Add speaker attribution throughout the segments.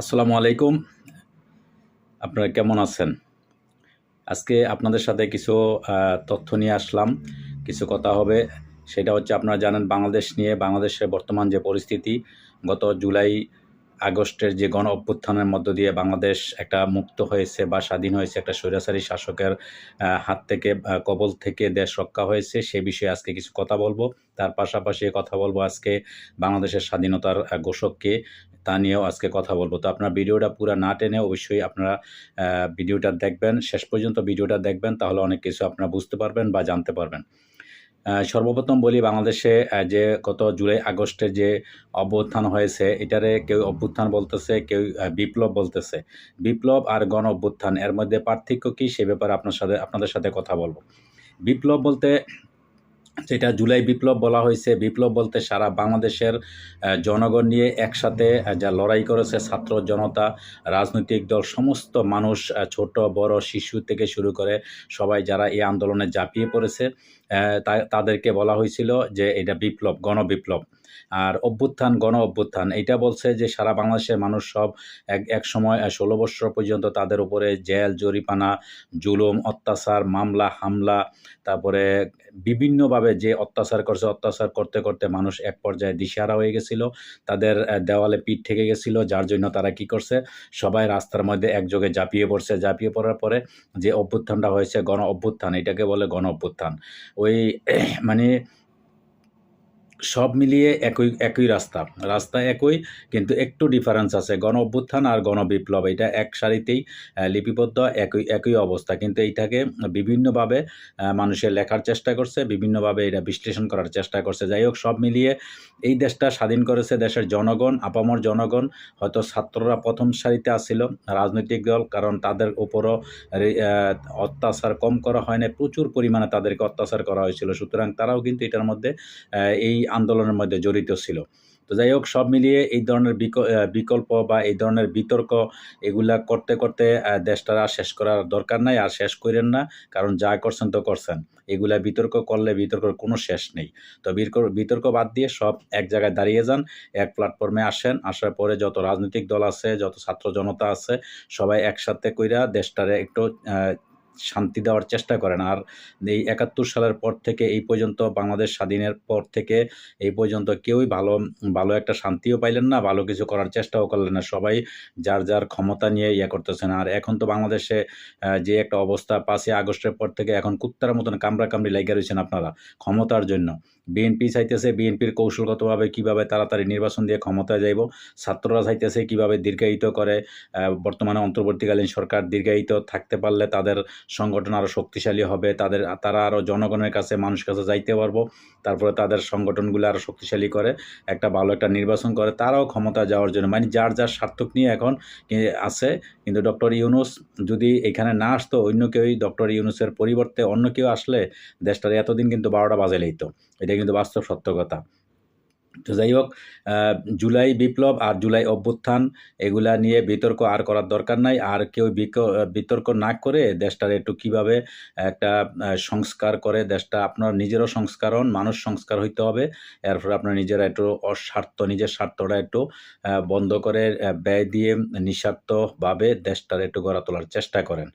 Speaker 1: আসসালামু আলাইকুম। আপনারা কেমন আছেন? আজকে আপনাদের সাথে কিছু তথ্য নিয়ে আসলাম। কিছু কথা হবে। সেটা হচ্ছে আপনারা জানেন, বাংলাদেশ নিয়ে, বাংলাদেশের বর্তমান যে পরিস্থিতি, গত জুলাই আগস্টের যে গণ অভ্যুত্থানের মধ্য দিয়ে বাংলাদেশ একটা মুক্ত হয়েছে বা স্বাধীন হয়েছে, একটা স্বৈরাচারী শাসকের হাত থেকে কবল থেকে দেশ রক্ষা হয়েছে, সে বিষয়ে আজকে কিছু কথা বলব। তার পাশাপাশি কথা বলব আজকে বাংলাদেশের স্বাধীনতার ঘোষককে। তা নিয়েও আজকে কথা বলব। তো আপনার ভিডিওটা পুরো না টেনে অবশ্যই আপনারা ভিডিওটা দেখবেন, শেষ পর্যন্ত ভিডিওটা দেখবেন, তাহলে অনেক কিছু আপনারা বুঝতে পারবেন বা জানতে পারবেন। সর্বপ্রথম বলি বাংলাদেশে যে গত জুলাই আগস্টে যে অভ্যুত্থান হয়েছে, এটারে কেউ অভ্যুত্থান বলতেছে, কেউ বিপ্লব বলতেছে। বিপ্লব আর গণ অভ্যুত্থান, এর মধ্যে পার্থক্য কি, সে ব্যাপারে আপনার সাথে, আপনাদের সাথে কথা বলব। বিপ্লব বলতে যেটা জুলাই বিপ্লব বলা হয়েছে। বিপ্লব বলতে সারা বাংলাদেশের জনগণ নিয়ে একসাথে যা লড়াই করেছে ছাত্র জনতা, রাজনৈতিক দল, সমস্ত মানুষ ছোট, বড়, শিশু থেকে শুরু করে সবাই যারা এই আন্দোলনে ঝাঁপিয়ে পড়েছে তাদেরকে বলা হয়েছিল যে এটা বিপ্লব, গণবিপ্লব। আর অভ্যুত্থান, গণ অভ্যুত্থান, এটা বলছে যে সারা বাংলাদেশের মানুষ সব এক এক সময় ষোলো বছর পর্যন্ত তাদের উপরে জেল জরিপানা জুলুম, অত্যাচার, মামলা, হামলা, তারপরে বিভিন্নভাবে যে অত্যাচার করছে, অত্যাচার করতে করতে মানুষ এক পর্যায়ে দিশারা হয়ে গেছিল। তাদের দেওয়ালে পিঠ থেকে গেছিল, যার জন্য তারা কি করছে? সবাই রাস্তার মধ্যে একযোগে ঝাঁপিয়ে পড়ছে। জাপিয়ে পড়ার পরে যে অভ্যুত্থানটা হয়েছে, গণ অভ্যুত্থান, এটাকে বলে গণ অভ্যুত্থান। ওই মানে সব মিলিয়ে একই একই রাস্তা। রাস্তা একই, কিন্তু একটু ডিফারেন্স আছে। গণ অভ্যুত্থান আর গণবিপ্লব, এটা এক সারিতেই লিপিবদ্ধ, একই একই অবস্থা। কিন্তু এইটাকে বিভিন্নভাবে মানুষের লেখার চেষ্টা করছে, বিভিন্নভাবে এটা বিশ্লেষণ করার চেষ্টা করছে। যাই হোক, সব মিলিয়ে এই দেশটা স্বাধীন করেছে দেশের জনগণ, আপামর জনগণ। হয়তো ছাত্ররা প্রথম সারিতে আসছিল রাজনৈতিক দল, কারণ তাদের উপরও অত্যাচার কম করা হয় না প্রচুর পরিমাণে তাদেরকে অত্যাচার করা হয়েছিল। সুতরাং তারাও কিন্তু এটার মধ্যে এই আন্দোলনের মধ্যে জড়িত ছিল। তো যাই হোক, সব মিলিয়ে এই ধরনের বিক- বিকল্প বা এই ধরনের বিতর্ক এগুলা করতে করতে দেশটার আর শেষ করার দরকার নাই, আর শেষ করেন না, কারণ যা করছেন তো করছেন। এগুলা বিতর্ক করলে বিতর্কের কোনো শেষ নেই। তো বিতর্ক- বাদ দিয়ে সব এক জায়গায় দাঁড়িয়ে যান, এক প্ল্যাটফর্মে আসেন, আসার পরে যত রাজনৈতিক দল আছে, যত ছাত্র জনতা আছে, সবাই একসাথে কইরা দেশটারে একটু শান্তি দেওয়ার চেষ্টা করেন। আর এই একাত্তর সালের পর থেকে এই পর্যন্ত বাংলাদেশ স্বাধীনের পর থেকে এই পর্যন্ত কেউই ভালো ভালো একটা শান্তিও পাইলেন না, ভালো কিছু করার চেষ্টাও করলেন না। সবাই যার যার ক্ষমতা নিয়ে ইয়ে করতেছেন। আর এখন তো বাংলাদেশে যে একটা অবস্থা, পাঁচই আগস্টের পর থেকে এখন কুত্তার মতন কামড়া কামড়ি লেগে রয়েছেন আপনারা ক্ষমতার জন্য। বিএনপি চাইতেছে, বিএনপির কৌশলগতভাবে কীভাবে তাড়াতাড়ি নির্বাচন দিয়ে ক্ষমতায় যাইব, ছাত্ররা চাইতেছে কীভাবে দীর্ঘায়িত করে বর্তমানে অন্তর্বর্তীকালীন সরকার দীর্ঘায়িত থাকতে পারলে তাদের সংগঠন আরও শক্তিশালী হবে, তাদের, তারা আরও জনগণের কাছে, মানুষের কাছে যাইতে পারব, তারপরে তাদের সংগঠনগুলো আরও শক্তিশালী করে, একটা ভালো একটা নির্বাচন করে, তারাও ক্ষমতা যাওয়ার জন্য মানে যার যার স্বার্থক নিয়ে এখন আছে, কিন্তু ডক্টর ইউনুস যদি এখানে না আসতো, অন্য কেউই ডক্টর ইউনুসের পরিবর্তে অন্য কেউ আসলে, দেশটার এতদিন কিন্তু বারোটা বাজে লইতো এটা কিন্তু বাস্তব সত্য কথা। তো যাই হোক জুলাই বিপ্লব আর জুলাই অভ্যুত্থান, এগুলা নিয়ে বিতর্ক আর করার দরকার নাই। আর কেউ বিতর্ক না করে দেশটার একটু কীভাবে একটা সংস্কার করে দেশটা আপনার নিজেরও সংস্কার হন মানুষ সংস্কার হইতে হবে। এরপরে আপনার নিজেরা একটু অস্বার্থ, নিজের স্বার্থটা একটু বন্ধ করে ব্যয় দিয়ে নিঃস্বার্থভাবে দেশটার একটু গড়া তোলার চেষ্টা করেন।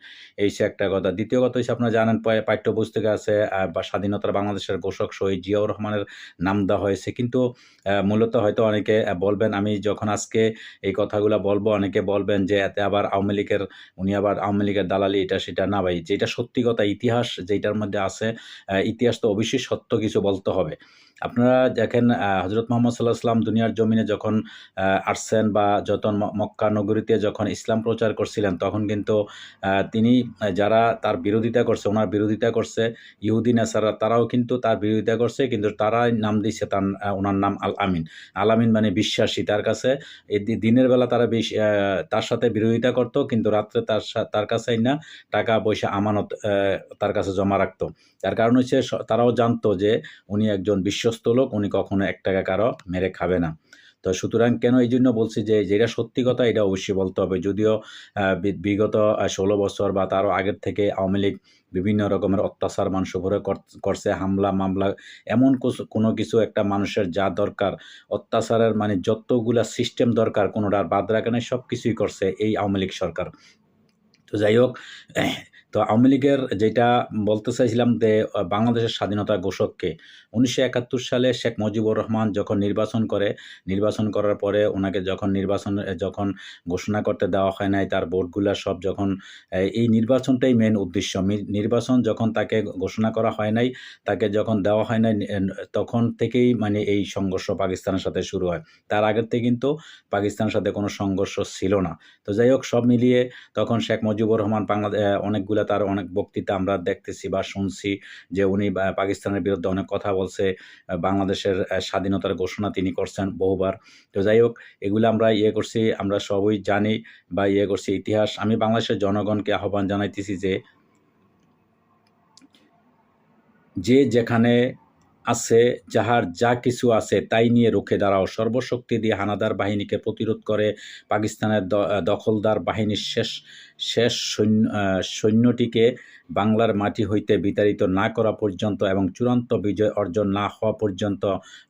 Speaker 1: এই সে একটা কথা। দ্বিতীয় কথা হচ্ছে আপনারা জানেন পাঠ্যপুস্তকে আছে বা স্বাধীনতার বাংলাদেশের ঘোষক শহীদ জিয়াউর রহমানের নাম দেওয়া হয়েছে। কিন্তু মূলত হয়তো অনেকে বলবেন, আমি যখন আজকে এই কথাগুলো বলব, অনেকে বলবেন যে এতে আবার আওয়ামী লীগের, উনি আবার আওয়ামী লীগের দালালি, এটা সেটা না ভাই। যেটা সত্যি কথা, ইতিহাস যেটার মধ্যে আছে ইতিহাস তো অবশ্যই সত্য কিছু বলতে হবে। আপনারা দেখেন হজরত মোহাম্মদ সাল্লাহ সাল্লাম দুনিয়ার জমিনে যখন আসছেন বা যখন ম- মক্কা নগরীতে যখন ইসলাম প্রচার করছিলেন, তখন কিন্তু তিনি যারা তার বিরোধিতা করছে, ওনার বিরোধিতা করছে, ইহুদি, নেসারা, তারাও কিন্তু তার বিরোধিতা করছে, কিন্তু তারাই নাম দিচ্ছে তার ওনার নাম আল আমিন। আল আমিন মানে বিশ্বাসী। তার কাছে দিনের বেলা তারা বেশ তার সাথে বিরোধিতা করতো, কিন্তু রাত্রে তার তার কাছেই না টাকা পয়সা আমানত তার কাছে জমা রাখতো। তার কারণ হচ্ছে তারাও জানতো যে উনি একজন বিশ্বস্ত লোক, উনি কখনো এক টাকা কারও মেরে খাবে না। তো সুতরাং কেন এই জন্য বলছি যে, যেটা সত্যি কথা, এটা অবশ্যই বলতে হবে। যদিও বিগত ষোলো বছর বা তারও আগের থেকে আওয়ামী লীগ বিভিন্ন রকমের অত্যাচার মানুষ উপরে কর- করছে, হামলা, মামলা, এমন কোনো কিছু একটা মানুষের যা দরকার, অত্যাচারের মানে যতগুলা সিস্টেম দরকার কোনোটা আর বাদ রাখে সব কিছুই করছে এই আওয়ামী লীগ সরকার। তো যাই হোক তো আওয়ামী লীগের যেটা বলতে চাইছিলাম যে বাংলাদেশের স্বাধীনতা ঘোষককে, উনিশশো একাত্তর সালে শেখ মুজিবুর রহমান যখন নির্বাচন করে, নির্বাচন করার পরে ওনাকে যখন নির্বাচন যখন ঘোষণা করতে দেওয়া হয় নাই, তার ভোটগুলা সব যখন এই নির্বাচনটাই মেন উদ্দেশ্য। নির্বাচন যখন তাকে ঘোষণা করা হয় নাই, তাকে যখন দেওয়া হয় নাই তখন থেকেই মানে এই সংঘর্ষ পাকিস্তানের সাথে শুরু হয়। তার আগের থেকে কিন্তু পাকিস্তানের সাথে কোনো সংঘর্ষ ছিল না। তো যাই হোক, সব মিলিয়ে তখন শেখ মুজিবুর রহমান বাংলাদেশ অনেকগুলা তার অনেক বক্তৃতা আমরা দেখতেছি বা শুনছি যে উনি পাকিস্তানের বিরুদ্ধে অনেক কথা বলছে বাংলাদেশের স্বাধীনতার ঘোষণা তিনি করছেন বহুবার। তো যাই হোক, এগুলো আমরা ইয়ে করছি, আমরা সবই জানি বা ইয়ে করছি ইতিহাস। আমি বাংলাদেশের জনগণকে আহ্বান জানাইতেছি যে যে যেখানে আছে, যাহার যা কিছু আছে তাই নিয়ে রুখে দাঁড়াও। সর্বশক্তি দিয়ে হানাদার বাহিনীকে প্রতিরোধ করে পাকিস্তানের দখলদার বাহিনীর শেষ শেষ সৈন্য সৈন্যটিকে বাংলার মাটি হইতে বিতাড়িত না করা পর্যন্ত এবং চূড়ান্ত বিজয় অর্জন না হওয়া পর্যন্ত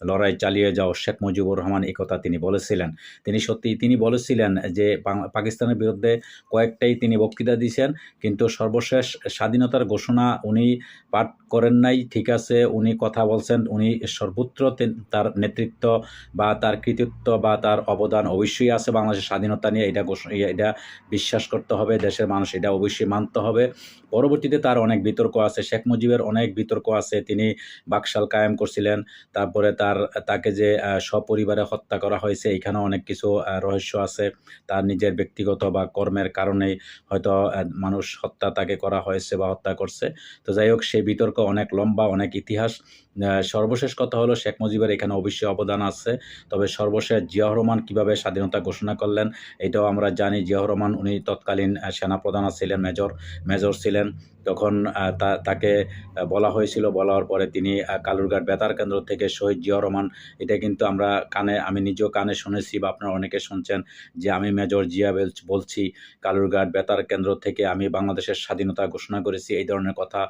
Speaker 1: লড়াই চালিয়ে যাও, শেখ মুজিবুর রহমান এই কথা তিনি বলেছিলেন। তিনি সত্যি তিনি বলেছিলেন যে পাকিস্তানের বিরুদ্ধে কয়েকটাই তিনি বক্তৃতা দিয়েছেন, কিন্তু সর্বশেষ স্বাধীনতার ঘোষণা উনি পাঠ করেন নাই, ঠিক আছে, উনি কথা বলছেন, উনি সর্বত্র তার নেতৃত্ব বা তার কৃতিত্ব বা তার অবদান অবশ্যই আছে, বাংলাদেশের স্বাধীনতা নিয়ে এটা ঘোষ- এটা বিশ্বাস করতে হবে। দেশের মানুষ এটা অবশ্যই মানতে হবে। পরবর্তীতে তার অনেক বিতর্ক আছে, শেখ মুজিবের অনেক বিতর্ক আছে, তিনি বাকশাল কায়েম করছিলেন, তারপরে তার, তাকে যে সপরিবারে হত্যা করা হয়েছে, এখানেও অনেক কিছু রহস্য আছে, তার নিজের ব্যক্তিগত বা কর্মের কারণেই হয়তো মানুষ হত্যা তাকে করা হয়েছে বা হত্যা করছে। তো যাই হোক, সেই বিতর্ক অনেক লম্বা, অনেক ইতিহাস। সর্বশেষ কথা হলো, শেখ মুজিবের এখানে অবশ্যই অবদান আছে, তবে সর্বশেষ জিয়াউর রহমান কীভাবে স্বাধীনতা ঘোষণা করলেন, এটাও আমরা জানি, জিয়াউর রহমান উনি তৎকালীন সেনাপ্রধান ছিলেন, মেজর মেজর ছিলেন। তখন তা- তাকে বলা হয়েছিল। বলার পরে তিনি কালুরঘাট বেতার কেন্দ্র থেকে শহীদ জিয়াউর রহমান। এটা কিন্তু আমরা কানে, আমি নিজেও কানে শুনেছি বা আপনারা অনেকে শুনছেন যে আমি মেজর জিয়া বেল- বলছি, কালুরঘাট বেতার কেন্দ্র থেকে আমি বাংলাদেশের স্বাধীনতা ঘোষণা করেছি। এই ধরনের কথা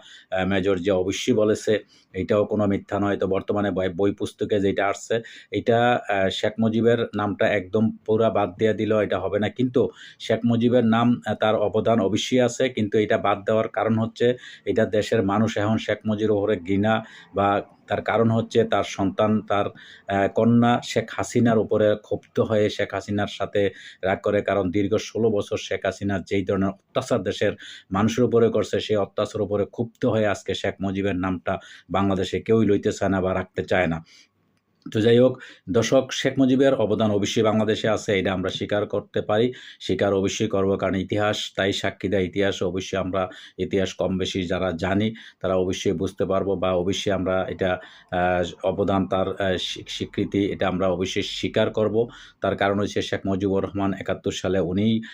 Speaker 1: মেজর জিয়া অবশ্যই বলেছে। এটাও কোনো মিথ্যা নয়। তো বর্তমানে বই পুস্তকে যেটা আসছে, এটা শেখ মুজিবের নামটা একদম পুরা বাদ দিয়ে দিল। এটা হবে না। কিন্তু শেখ মুজিবের নাম তার অবদান অবশ্যই আছে। কিন্তু এটা বাদ দেওয়ার কারণ হচ্ছে এটা দেশের মানুষ এখন শেখ মুজিবের উপরে ঘৃণা বা তার কারণ হচ্ছে তার সন্তান, তার কন্যা শেখ হাসিনার উপরে ক্ষুব্ধ হয়ে শেখ হাসিনার সাথে রাগ করে। কারণ দীর্ঘ ষোলো বছর শেখ হাসিনার যেই ধরনের অত্যাচার দেশের মানুষের উপরে করছে, সেই অত্যাচার উপরে ক্ষুব্ধ হয়ে আজকে শেখ মুজিবের নামটা বাংলাদেশে কেউই লইতে চায় না বা রাখতে চায় না। তো যাই হোক দর্শক শেখ মুজিবের অবদান অবশ্যই বাংলাদেশে আছে এটা আমরা স্বীকার করতে পারি স্বীকার অবশ্যই করব কারণ ইতিহাস তাই সাক্ষী দেয় ইতিহাস অবশ্যই আমরা ইতিহাস কম বেশি যারা জানি তারা অবশ্যই বুঝতে পারব বা অবশ্যই আমরা এটা অবদান তার স্বীকৃতি এটা আমরা অবশ্যই স্বীকার করব তার কারণ হচ্ছে শেখ মুজিবুর রহমান একাত্তর সালে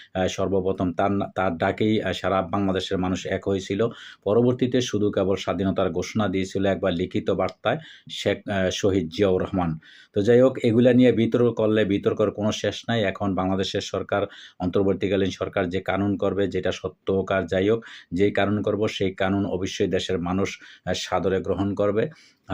Speaker 1: আহ, সর্বপ্রথম তার তার ডাকেই সারা বাংলাদেশের মানুষ এক হয়েছিল পরবর্তীতে শুধু কেবল স্বাধীনতার ঘোষণা দিয়েছিল একবার লিখিত বার্তায় শেখ শহীদ জিয়াউর রহমান তো যাই হোক এগুলা নিয়ে বিতর্ক করলে বিতর্কর কোনো শেষ নাই। এখন বাংলাদেশের সরকার, অন্তর্বর্তীকালীন সরকার যে কানুন করবে, যেটা সত্য কার যাই হোক, যেই কানুন করব, সেই কানুন অবশ্যই দেশের মানুষ সাদরে গ্রহণ করবে।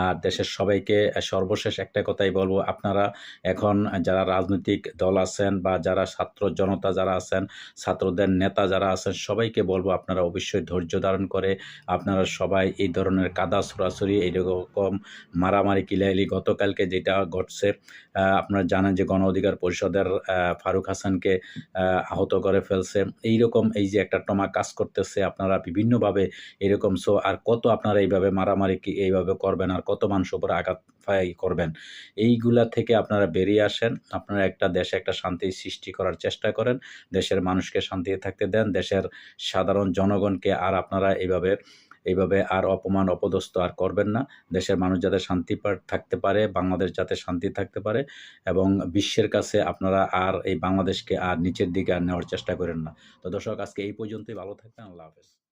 Speaker 1: আর দেশের সবাইকে সর্বশেষ একটা কথাই বলব। আপনারা এখন যারা রাজনৈতিক দল আছেন বা যারা ছাত্র জনতা যারা আছেন, ছাত্রদের নেতা যারা আছেন, সবাইকে বলব আপনারা অবশ্যই ধৈর্য ধারণ করে আপনারা সবাই এই ধরনের কাদা ছড়াছড়ি এইরকম মারামারি, কিলাইলি গতকালকে যেটা ঘটছে আপনারা জানেন যে গণ অধিকার পরিষদের ফারুক হাসানকে আহত করে ফেলছে। এইরকম এই যে একটা টমা কাজ করতেছে, আপনারা বিভিন্নভাবে এরকম সো আর কত আপনারা এইভাবে মারামারি কি, এইভাবে করবেন আর কত মানুষ উপরে আঘাত ফাই করবেন। এইগুলা থেকে আপনারা বেরিয়ে আসেন। আপনারা একটা দেশে একটা শান্তি সৃষ্টি করার চেষ্টা করেন। দেশের মানুষকে শান্তিতে থাকতে দেন। দেশের সাধারণ জনগণকে আর আপনারা এইভাবে এইভাবে আর অপমান, অপদস্থ আর করবেন না। দেশের মানুষ যাতে শান্তি থাকতে পারে, বাংলাদেশ যাতে শান্তি থাকতে পারে এবং বিশ্বের কাছে আপনারা আর এই বাংলাদেশকে আর নিচের দিকে আর নেওয়ার চেষ্টা করেন না। তো দর্শক, আজকে এই পর্যন্তই। ভালো থাকবেন। আল্লাহ হাফেজ।